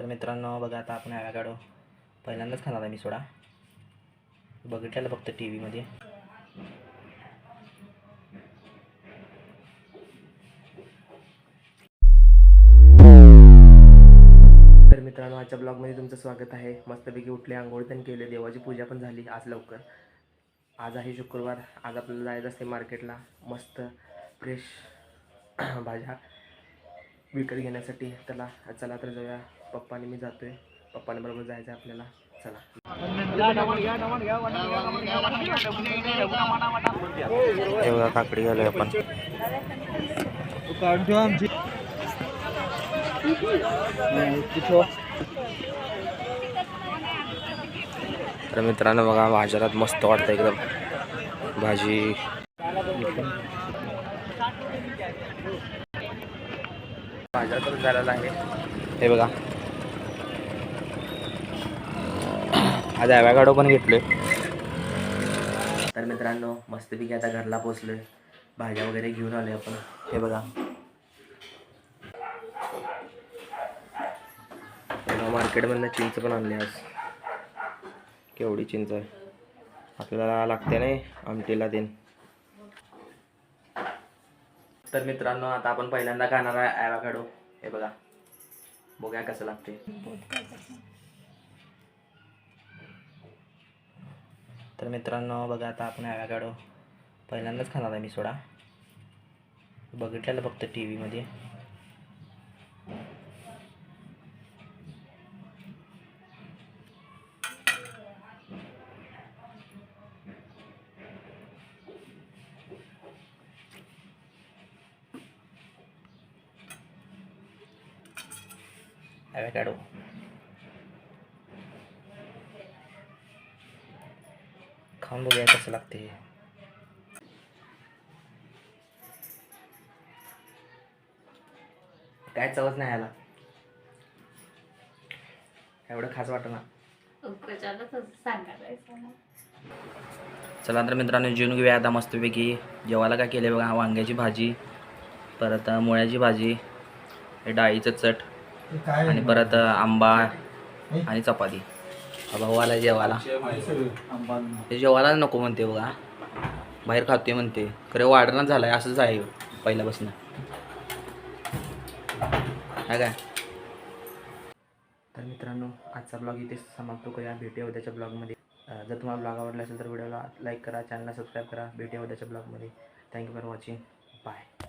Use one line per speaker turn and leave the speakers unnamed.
तर मित्रांनो बघा आता आपण ॲवॅकाडो पहिल्यांदाच खाणार आहे मी सोडा. बघितलेलं फक्त टी व्हीमध्ये तर मित्रांनो आजच्या ब्लॉगमध्ये तुमचं स्वागत आहे. मस्तपैकी उठले आंघोळ पण केले देवाची पूजा पण झाली आज लवकर. आज आहे शुक्रवार. आज आपल्याला जायचं असते मार्केटला मस्त फ्रेश भाज्या. विकत घेण्यासाठी त्याला चला तर जाऊया. पप्पाने मी जातोय. पप्पाने बरोबर जायचं आहे आपल्याला. चला. हे काकडी घालूया आपण. तर मित्रांनो बघा बाजारात मस्त वाटतं एकदम. भाजी. बाजार करून झालेला आहे. हे बघा. आज ॲवॅकाडो पण घेतलोय तर मित्रांनो मस्तपैकी आता घरला पोचलोय भाज्या वगैरे घेऊन आलोय आपण. हे बघा. मार्केटमधनं चिंच पण आणली आज. केवढी चिंच आहे. आपल्याला लागते नाही आमटीला देन तर मित्रांनो आता आपण पहिल्यांदा खाणार आहे ॲवाकाडो. हे बघा. बघूया कसं लागते तर मित्रांनो बघा आता आपण ॲवाकाडो. पहिल्यांदाच खाणार आहे मी सोडा. बघितलेलं फक्त टी व्हीमध्ये ॲवॅकाडो खाऊन बघूया कसं लागते हे काय चवच नाही आला एवढं खास वाटत ना चला तर मित्रांनो जेवून घेऊया आता मस्तपैकी जेवायला काय केले बघा वांग्याची भाजी परत मुळ्याची भाजी हे डाळीचं चट आणि परत आंबा आणि चपाती. हा भाऊ आला जेवायला. ते जेवायला नको म्हणते बघा. बाहेर खातोय म्हणते. खरं वाढणार झालंय असंच आहे पहिल्यापासून. काय काय? तर मित्रांनो आजचा ब्लॉग इथे समाप्त करूया. भेटूया उद्याच्या ब्लॉगमध्ये. जर तुम्हाला ब्लॉग आवडला असेल तर व्हिडिओला लाईक करा चॅनलला सबस्क्राईब करा. भेटूया उद्याच्या ब्लॉगमध्ये. Thank you for watching bye